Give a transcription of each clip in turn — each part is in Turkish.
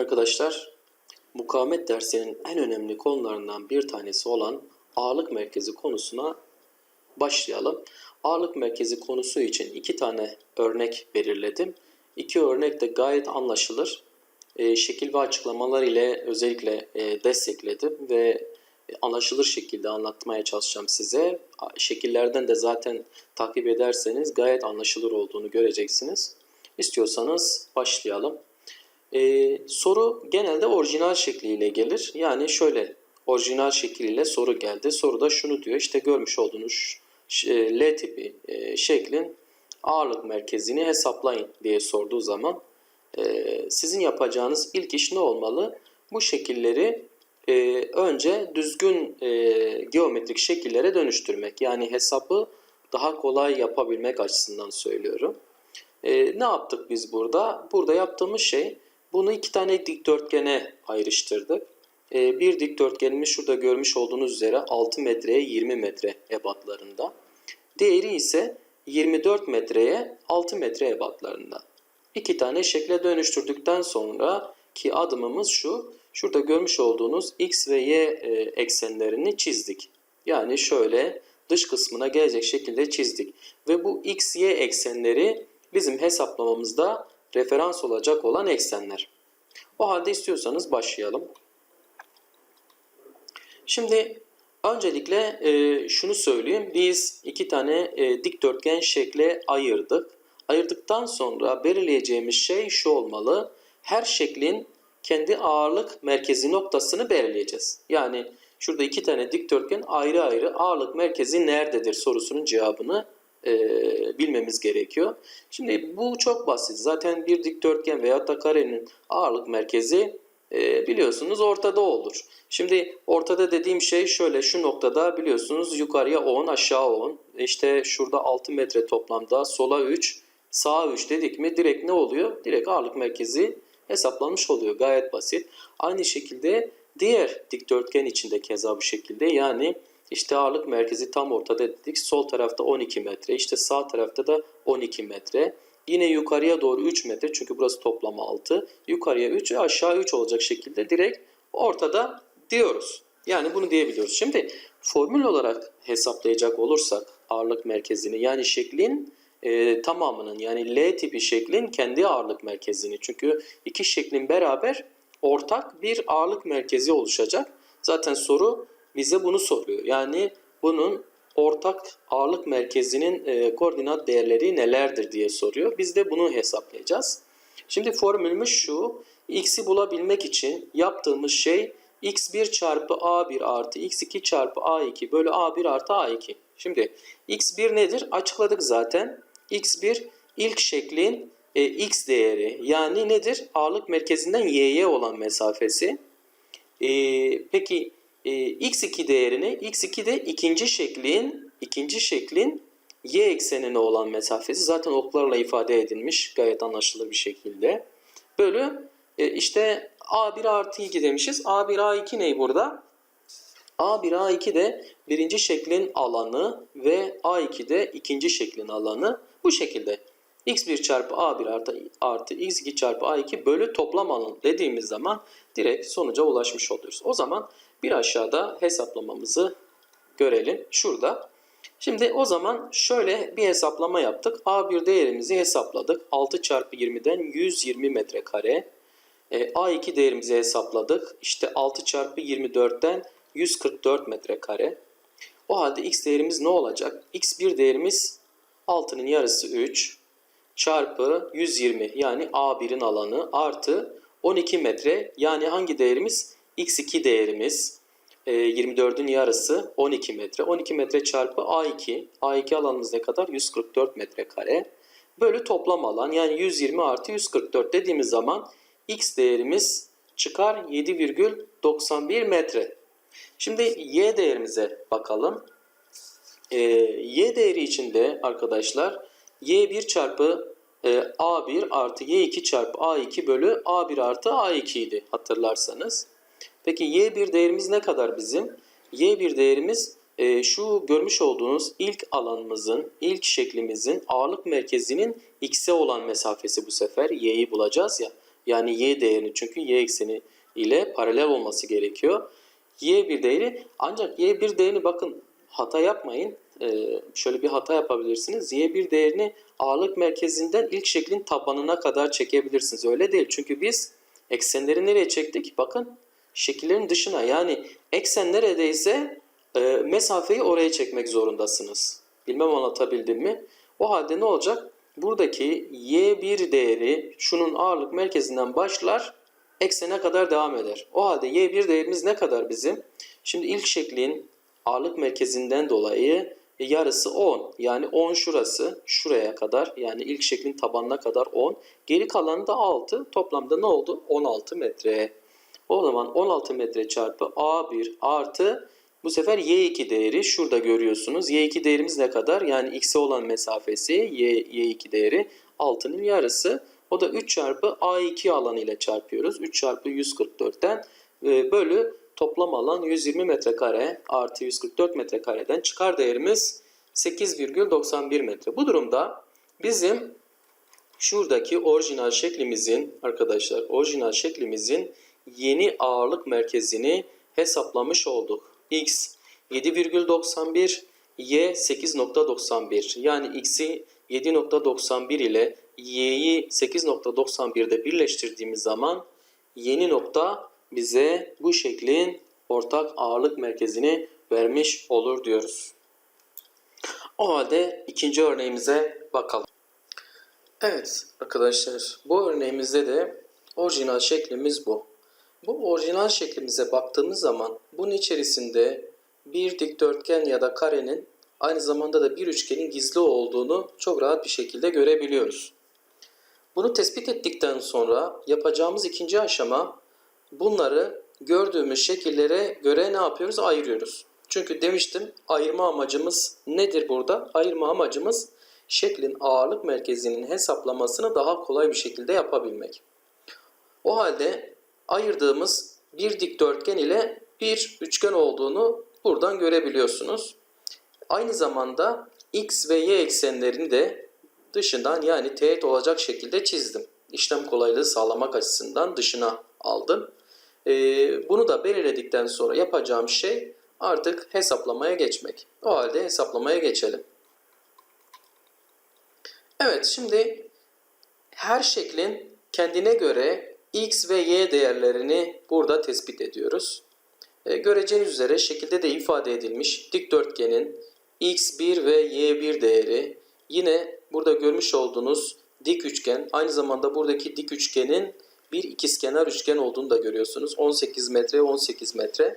Arkadaşlar. Mukavemet dersinin en önemli konularından bir tanesi olan ağırlık merkezi konusuna başlayalım. Ağırlık merkezi konusu için iki tane örnek belirledim. İki örnek de gayet anlaşılır. E, şekil ve açıklamalar ile özellikle e, destekledim ve anlaşılır şekilde anlatmaya çalışacağım size. Şekillerden de zaten takip ederseniz gayet anlaşılır olduğunu göreceksiniz. İstiyorsanız başlayalım. Ee, soru genelde orijinal şekliyle gelir. Yani şöyle orijinal şekliyle soru geldi. Soruda şunu diyor. İşte görmüş olduğunuz e, L tipi e, şeklin ağırlık merkezini hesaplayın diye sorduğu zaman e, sizin yapacağınız ilk iş ne olmalı? Bu şekilleri önce düzgün geometrik şekillere dönüştürmek. Yani hesabı daha kolay yapabilmek açısından söylüyorum. Ne yaptık biz burada? Burada yaptığımız şey bunu iki tane dikdörtgene ayrıştırdık. E, bir dikdörtgenimiz şurada görmüş olduğunuz üzere 6 metreye 20 metre ebatlarında. Diğeri ise 24 metreye 6 metre ebatlarında. İki tane şekle dönüştürdükten sonra ki adımımız şu. Şurada görmüş olduğunuz x ve y e, eksenlerini çizdik. Yani şöyle dış kısmına gelecek şekilde çizdik. Ve bu x, y eksenleri bizim hesaplamamızda referans olacak olan eksenler. O halde istiyorsanız başlayalım. Şimdi öncelikle e, şunu söyleyeyim. Biz iki tane e, dikdörtgen şekle ayırdık. Ayırdıktan sonra belirleyeceğimiz şey şu olmalı. Her şeklin kendi ağırlık merkezi noktasını belirleyeceğiz. Yani şurada iki tane dikdörtgen ayrı ayrı ağırlık merkezi nerededir sorusunun cevabını e, bilmemiz gerekiyor. Şimdi bu çok basit. Zaten bir dikdörtgen veya da karenin ağırlık merkezi e, biliyorsunuz ortada olur. Şimdi ortada dediğim şey şöyle şu noktada biliyorsunuz yukarıya 10 aşağı 10. İşte şurada 6 metre toplamda sola 3 sağa 3 dedik mi direkt ne oluyor? Direkt ağırlık merkezi hesaplanmış oluyor. Gayet basit. Aynı şekilde diğer dikdörtgen içinde keza bu şekilde yani işte ağırlık merkezi tam ortada dedik. Sol tarafta 12 metre, işte sağ tarafta da 12 metre. Yine yukarıya doğru 3 metre çünkü burası toplam 6. Yukarıya 3 aşağı 3 olacak şekilde direkt ortada diyoruz. Yani bunu diyebiliyoruz. Şimdi formül olarak hesaplayacak olursak ağırlık merkezini yani şeklin e, tamamının yani L tipi şeklin kendi ağırlık merkezini. Çünkü iki şeklin beraber ortak bir ağırlık merkezi oluşacak. Zaten soru bize bunu soruyor. Yani bunun ortak ağırlık merkezinin e, koordinat değerleri nelerdir diye soruyor. Biz de bunu hesaplayacağız. Şimdi formülümüz şu. X'i bulabilmek için yaptığımız şey x1 çarpı a1 artı x2 çarpı a2 bölü a1 artı a2. Şimdi x1 nedir? Açıkladık zaten. x1 ilk şeklin e, x değeri. Yani nedir? Ağırlık merkezinden y'ye olan mesafesi. E, peki e, x2 değerini x2 de ikinci şeklin ikinci şeklin y eksenine olan mesafesi zaten oklarla ifade edilmiş gayet anlaşılır bir şekilde. Bölü e, işte a1 artı 2 demişiz. a1 a2 ne burada? a1 a2 de birinci şeklin alanı ve a2 de ikinci şeklin alanı bu şekilde. x1 çarpı a1 artı, artı x2 çarpı a2 bölü toplam alan dediğimiz zaman direkt sonuca ulaşmış oluyoruz. O zaman bir aşağıda hesaplamamızı görelim. Şurada. Şimdi o zaman şöyle bir hesaplama yaptık. A1 değerimizi hesapladık. 6 çarpı 20'den 120 metrekare. E, A2 değerimizi hesapladık. İşte 6 çarpı 24'ten 144 metrekare. O halde x değerimiz ne olacak? x1 değerimiz 6'nın yarısı 3 çarpı 120 yani A1'in alanı artı 12 metre yani hangi değerimiz? X2 değerimiz 24'ün e, yarısı 12 metre. 12 metre çarpı A2. A2 alanımız ne kadar? 144 metrekare. Bölü toplam alan yani 120 artı 144 dediğimiz zaman x değerimiz çıkar 7,91 metre. Şimdi y değerimize bakalım. Ee, y değeri içinde arkadaşlar y1 çarpı e, a1 artı y2 çarpı a2 bölü a1 artı a2 idi hatırlarsanız. Peki y1 değerimiz ne kadar bizim? y1 değerimiz e, şu görmüş olduğunuz ilk alanımızın, ilk şeklimizin ağırlık merkezinin x'e olan mesafesi bu sefer y'yi bulacağız ya. Yani y değerini çünkü y ekseni ile paralel olması gerekiyor. y1 değeri ancak y1 değerini bakın hata yapmayın. Ee, şöyle bir hata yapabilirsiniz. y1 değerini ağırlık merkezinden ilk şeklin tabanına kadar çekebilirsiniz. Öyle değil. Çünkü biz eksenleri nereye çektik? Bakın şekillerin dışına yani eksen neredeyse e, mesafeyi oraya çekmek zorundasınız. Bilmem anlatabildim mi? O halde ne olacak? Buradaki y1 değeri şunun ağırlık merkezinden başlar eksene kadar devam eder. O halde y1 değerimiz ne kadar bizim? Şimdi ilk şeklin ağırlık merkezinden dolayı yarısı 10. Yani 10 şurası şuraya kadar yani ilk şeklin tabanına kadar 10. Geri kalanı da 6. Toplamda ne oldu? 16 metre. O zaman 16 metre çarpı A1 artı bu sefer Y2 değeri şurada görüyorsunuz. Y2 değerimiz ne kadar? Yani X'e olan mesafesi Y, Y2 değeri 6'nın yarısı. O da 3 çarpı A2 alanı ile çarpıyoruz. 3 çarpı 144'ten e, bölü toplam alan 120 metrekare artı 144 metrekareden çıkar değerimiz 8,91 metre. Bu durumda bizim şuradaki orijinal şeklimizin arkadaşlar orijinal şeklimizin yeni ağırlık merkezini hesaplamış olduk. X 7,91 Y 8.91 yani X'i 7.91 ile Y'yi 8.91'de birleştirdiğimiz zaman yeni nokta bize bu şeklin ortak ağırlık merkezini vermiş olur diyoruz. O halde ikinci örneğimize bakalım. Evet arkadaşlar bu örneğimizde de orijinal şeklimiz bu. Bu orijinal şeklimize baktığımız zaman bunun içerisinde bir dikdörtgen ya da karenin aynı zamanda da bir üçgenin gizli olduğunu çok rahat bir şekilde görebiliyoruz. Bunu tespit ettikten sonra yapacağımız ikinci aşama bunları gördüğümüz şekillere göre ne yapıyoruz? Ayırıyoruz. Çünkü demiştim ayırma amacımız nedir burada? Ayırma amacımız şeklin ağırlık merkezinin hesaplamasını daha kolay bir şekilde yapabilmek. O halde ayırdığımız bir dikdörtgen ile bir üçgen olduğunu buradan görebiliyorsunuz. Aynı zamanda x ve y eksenlerini de dışından yani teğet olacak şekilde çizdim. İşlem kolaylığı sağlamak açısından dışına aldım. Ee, bunu da belirledikten sonra yapacağım şey artık hesaplamaya geçmek. O halde hesaplamaya geçelim. Evet şimdi her şeklin kendine göre x ve y değerlerini burada tespit ediyoruz. E, göreceğiniz üzere şekilde de ifade edilmiş dikdörtgenin x1 ve y1 değeri yine burada görmüş olduğunuz dik üçgen aynı zamanda buradaki dik üçgenin bir ikizkenar üçgen olduğunu da görüyorsunuz. 18 metre 18 metre.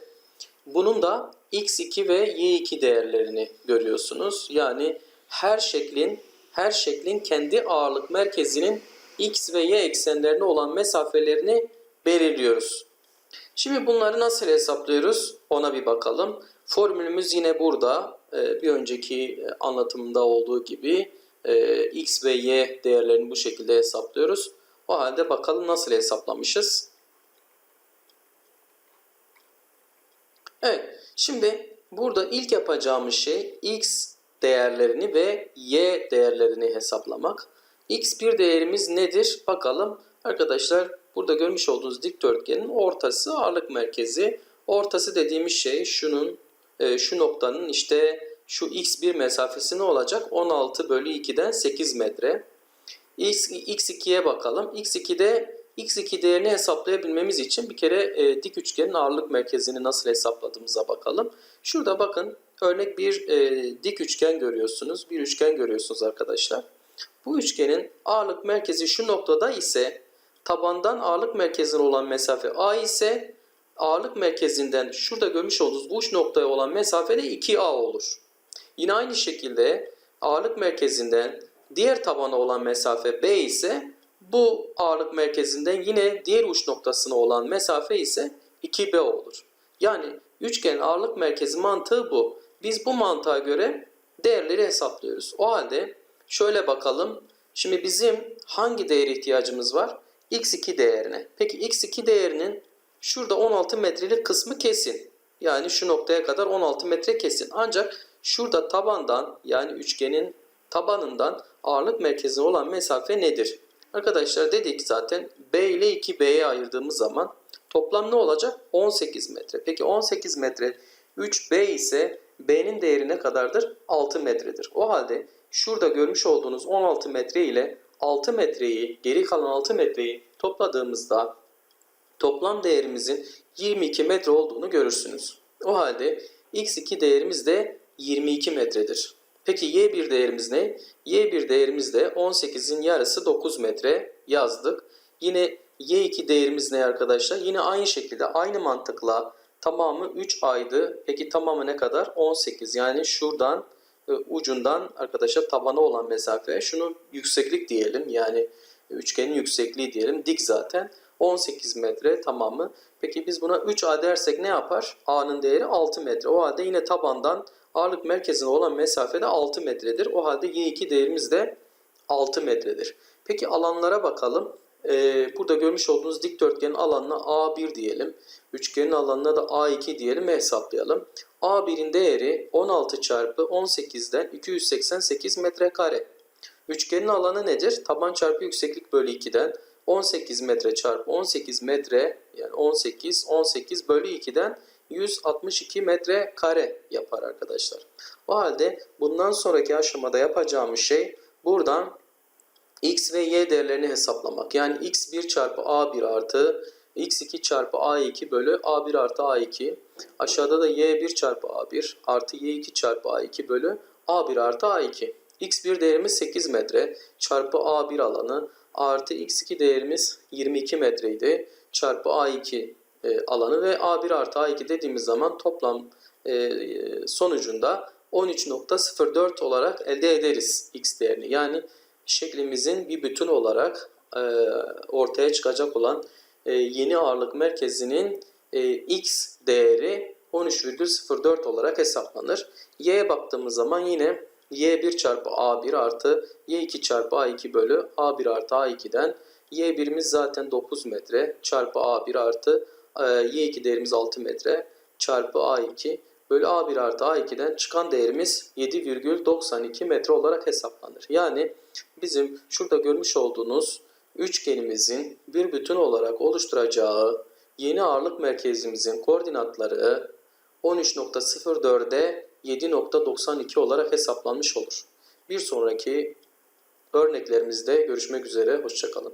Bunun da x2 ve y2 değerlerini görüyorsunuz. Yani her şeklin her şeklin kendi ağırlık merkezinin x ve y eksenlerine olan mesafelerini belirliyoruz. Şimdi bunları nasıl hesaplıyoruz? Ona bir bakalım. Formülümüz yine burada. Ee, bir önceki anlatımda olduğu gibi e, x ve y değerlerini bu şekilde hesaplıyoruz. O halde bakalım nasıl hesaplamışız. Evet. Şimdi burada ilk yapacağımız şey x değerlerini ve y değerlerini hesaplamak. X1 değerimiz nedir? Bakalım. Arkadaşlar burada görmüş olduğunuz dikdörtgenin ortası ağırlık merkezi. Ortası dediğimiz şey şunun e, şu noktanın işte şu x1 mesafesi ne olacak? 16 bölü 2'den 8 metre. X, x2'ye bakalım. x2'de x2 değerini hesaplayabilmemiz için bir kere e, dik üçgenin ağırlık merkezini nasıl hesapladığımıza bakalım. Şurada bakın örnek bir e, dik üçgen görüyorsunuz. Bir üçgen görüyorsunuz arkadaşlar. Bu üçgenin ağırlık merkezi şu noktada ise tabandan ağırlık merkezine olan mesafe A ise ağırlık merkezinden şurada görmüş olduğunuz uç noktaya olan mesafe de 2A olur. Yine aynı şekilde ağırlık merkezinden diğer tabana olan mesafe B ise bu ağırlık merkezinden yine diğer uç noktasına olan mesafe ise 2B olur. Yani üçgen ağırlık merkezi mantığı bu. Biz bu mantığa göre değerleri hesaplıyoruz. O halde şöyle bakalım. Şimdi bizim hangi değere ihtiyacımız var? x2 değerine. Peki x2 değerinin şurada 16 metrelik kısmı kesin. Yani şu noktaya kadar 16 metre kesin. Ancak şurada tabandan yani üçgenin tabanından ağırlık merkezine olan mesafe nedir? Arkadaşlar dedik zaten B ile 2B'ye ayırdığımız zaman toplam ne olacak? 18 metre. Peki 18 metre 3B ise B'nin değeri ne kadardır? 6 metredir. O halde şurada görmüş olduğunuz 16 metre ile 6 metreyi, geri kalan 6 metreyi topladığımızda toplam değerimizin 22 metre olduğunu görürsünüz. O halde x2 değerimiz de 22 metredir. Peki y1 değerimiz ne? y1 değerimiz de 18'in yarısı 9 metre yazdık. Yine y2 değerimiz ne arkadaşlar? Yine aynı şekilde aynı mantıkla tamamı 3 aydı. Peki tamamı ne kadar? 18. Yani şuradan ucundan arkadaşlar tabana olan mesafe şunu yükseklik diyelim. Yani üçgenin yüksekliği diyelim. Dik zaten. 18 metre tamamı. Peki biz buna 3A dersek ne yapar? A'nın değeri 6 metre. O halde yine tabandan ağırlık merkezine olan mesafe de 6 metredir. O halde Y2 değerimiz de 6 metredir. Peki alanlara bakalım. Ee, burada görmüş olduğunuz dikdörtgenin alanına A1 diyelim. Üçgenin alanına da A2 diyelim ve hesaplayalım. A1'in değeri 16 çarpı 18'den 288 metrekare. Üçgenin alanı nedir? Taban çarpı yükseklik bölü 2'den 18 metre çarpı 18 metre yani 18 18 bölü 2'den 162 metre kare yapar arkadaşlar. O halde bundan sonraki aşamada yapacağımız şey buradan x ve y değerlerini hesaplamak. Yani x1 çarpı a1 artı x2 çarpı a2 bölü a1 artı a2. Aşağıda da y1 çarpı a1 artı y2 çarpı a2 bölü a1 artı a2. x1 değerimiz 8 metre çarpı a1 alanı artı x2 değerimiz 22 metreydi çarpı a2 e, alanı ve a1 artı a2 dediğimiz zaman toplam e, sonucunda 13.04 olarak elde ederiz x değerini. Yani şeklimizin bir bütün olarak e, ortaya çıkacak olan e, yeni ağırlık merkezinin e, x değeri 13,04 olarak hesaplanır. Y'ye baktığımız zaman yine y1 çarpı a1 artı y2 çarpı a2 bölü a1 artı a2'den y1'imiz zaten 9 metre çarpı a1 artı e, y2 değerimiz 6 metre çarpı a2 bölü a1 artı a2'den çıkan değerimiz 7,92 metre olarak hesaplanır. Yani bizim şurada görmüş olduğunuz üçgenimizin bir bütün olarak oluşturacağı yeni ağırlık merkezimizin koordinatları 13.04'e 7.92 olarak hesaplanmış olur. Bir sonraki örneklerimizde görüşmek üzere, hoşçakalın.